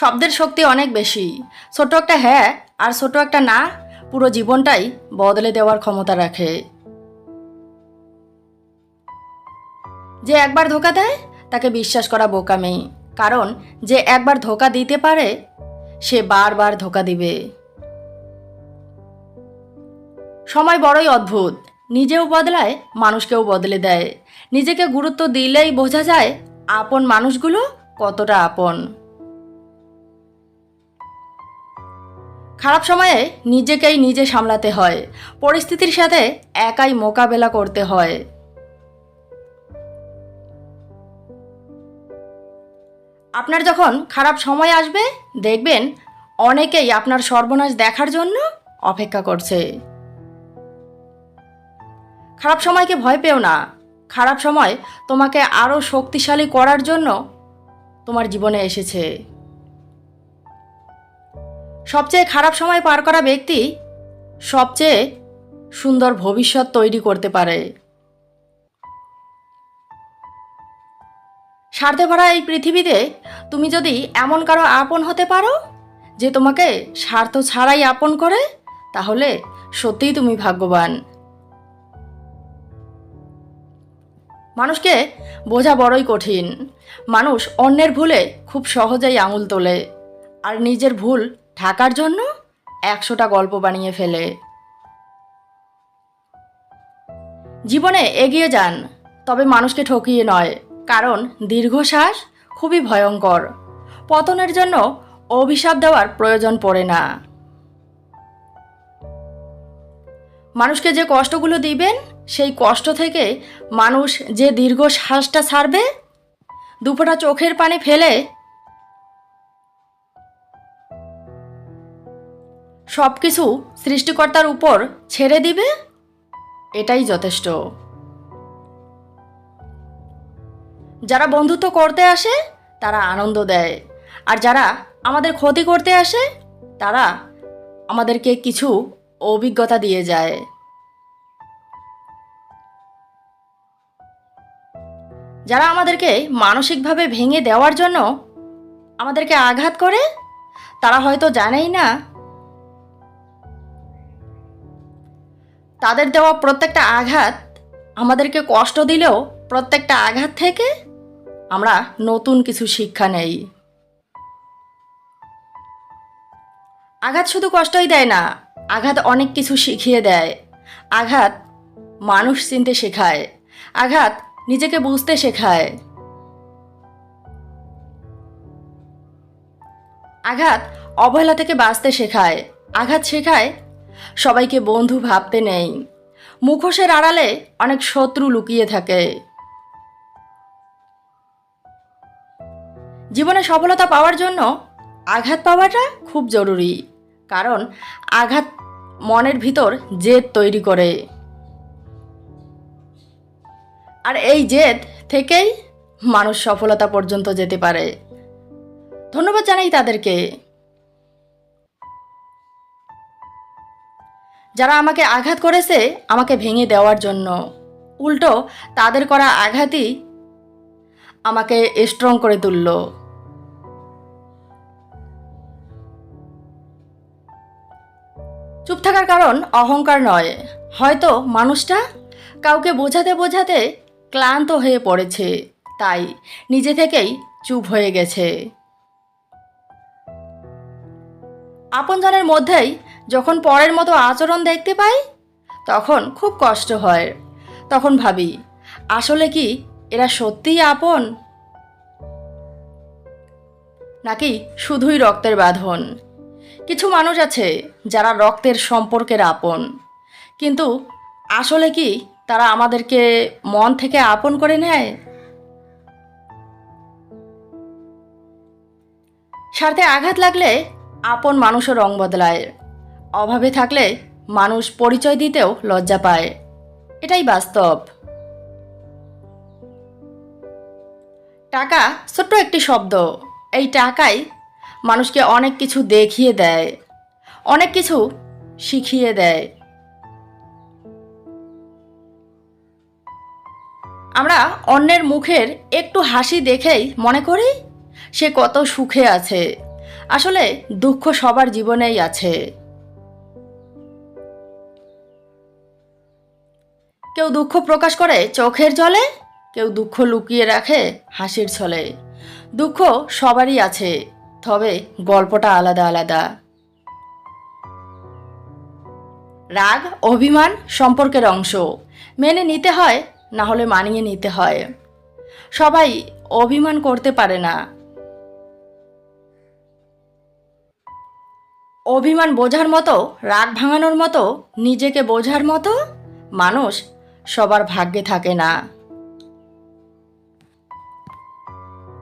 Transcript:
শব্দের শক্তি অনেক বেশি। ছোট একটা হ্যাঁ আর ছোট একটা না পুরো জীবনটাই বদলে দেওয়ার ক্ষমতা রাখে। যে একবার ধোকা দেয়, তাকে বিশ্বাস করা বোকামি। কারণ যে একবার ধোকা দিতে পারে, সে বারবার ধোকা দিবে। সময় বড়ই অদ্ভুত। নিজেও বদলায়, মানুষকেও বদলে দেয়। নিজেকে গুরুত্ব দিলেই বোঝা যায়, আপন মানুষগুলো কতটা আপন। খারাপ সময়ে নিজেকেই নিজে সামলাতে হয়। পরিস্থিতির সাথে একাই মোকাবেলা করতে হয়। আপনার যখন খারাপ সময় আসবে, দেখবেন অনেকেই আপনার সর্বনাশ দেখার জন্য অপেক্ষা করছে। খারাপ সময়কে ভয় পেও না। খারাপ সময় তোমাকে আরও শক্তিশালী করার জন্য তোমার জীবনে এসেছে। সবচেয়ে খারাপ সময় পার করা ব্যক্তি সবচেয়ে সুন্দর ভবিষ্যৎ তৈরি করতে পারে। স্বার্থে ভরা এই পৃথিবীতে তুমি যদি এমন কারও আপন হতে পারো যে তোমাকে স্বার্থ ছাড়াই আপন করে, তাহলে সত্যিই তুমি ভাগ্যবান। মানুষকে বোঝা বড়ই কঠিন। মানুষ অন্যের ভুলে খুব সহজেই আঙুল তোলে, আর নিজের ভুল ঢাকার জন্য একশোটা গল্প বানিয়ে ফেলে। জীবনে এগিয়ে যান, তবে মানুষকে ঠকিয়ে নয়, কারণ দীর্ঘশ্বাস খুবই ভয়ঙ্কর। পতনের জন্য অভিশাপ দেওয়ার প্রয়োজন পড়ে না। মানুষকে যে কষ্টগুলো দিবেন, সেই কষ্ট থেকে মানুষ যে দীর্ঘ শ্বাসটা ছাড়বে, দুফোটা চোখের পানি ফেলে সব কিছু সৃষ্টিকর্তার উপর ছেড়ে দিবে? এটাই যথেষ্ট। যারা বন্ধুত্ব করতে আসে, তারা আনন্দ দেয়। আর যারা আমাদের ক্ষতি করতে আসে, তারা আমাদেরকে কিছু অভিজ্ঞতা দিয়ে যায়। যারা আমাদেরকে মানসিকভাবে ভেঙে দেওয়ার জন্য আমাদেরকে আঘাত করে, তারা হয়তো জানেই না তাদের দেওয়া প্রত্যেকটা আঘাত আমাদেরকে কষ্ট দিলেও প্রত্যেকটা আঘাত থেকে আমরা নতুন কিছু শিক্ষা নেই। আঘাত শুধু কষ্টই দেয় না, আঘাত অনেক কিছু শিখিয়ে দেয়। আঘাত মানুষ চিনতে শেখায়, আঘাত নিজেকে বুঝতে শেখায়। আঘাত অবহেলা থেকে বাঁচতে শেখায়, আঘাত শেখায় সবাইকে বন্ধু ভাবতে নেই। মুখোশের আড়ালে অনেক শত্রু লুকিয়ে থাকে। জীবনে সফলতা পাওয়ার জন্য আঘাত পাওয়াটা খুব জরুরি, কারণ আঘাত মনের ভিতর জেদ তৈরি করে। আর এই জেদ থেকেই মানুষ সফলতা পর্যন্ত যেতে পারে। ধন্যবাদ জানাই তাদেরকে। যারা আমাকে আঘাত করেছে আমাকে ভেঙে দেওয়ার জন্য। উল্টো, তাদের করা আঘাতই আমাকে স্ট্রং করে তুলল। চুপ থাকার কারণ অহংকার নয়। হয়তো মানুষটা কাউকে বোঝাতে বোঝাতে ক্লান্ত হয়ে পড়েছে, তাই নিজে থেকেই চুপ হয়ে গেছে। আপনজনের মধ্যেই যখন পরের মতো আচরণ দেখতে পাই, তখন খুব কষ্ট হয়। তখন ভাবি, আসলে কি এরা সত্যিই আপন? নাকি শুধুই রক্তের বাঁধন? কিছু মানুষ আছে যারা রক্তের সম্পর্কের আপন। কিন্তু আসলে কি তারা আমাদেরকে মন থেকে আপন করে নেয়? স্বার্থে আঘাত লাগলে আপন মানুষও রং বদলায়। অভাবে থাকলে মানুষ পরিচয় দিতেও লজ্জা পায়। এটাই বাস্তব। টাকা ছোট্ট একটি শব্দ। এই টাকাই মানুষকে অনেক কিছু দেখিয়ে দেয়, অনেক কিছু শিখিয়ে দেয়। আমরা অন্যের মুখের একটু হাসি দেখেই মনে করি সে কত সুখে আছে। আসলে দুঃখ সবার জীবনেই আছে। কেউ দুঃখ প্রকাশ করে চোখের জলে, কেউ দুঃখ লুকিয়ে রাখে হাসির ছলে। দুঃখ সবারই আছে, তবে গল্পটা আলাদা আলাদা। রাগ, অভিমান সম্পর্কের অংশ। মেনে নিতে হয়, না হলে মানিয়ে নিতে হয়। সবাই অভিমান করতে পারে না। অভিমান বোঝার মতো, রাগ ভাঙানোর মতো, নিজেকে বোঝার মতো মানুষ সবার ভাগ্যে থাকে না।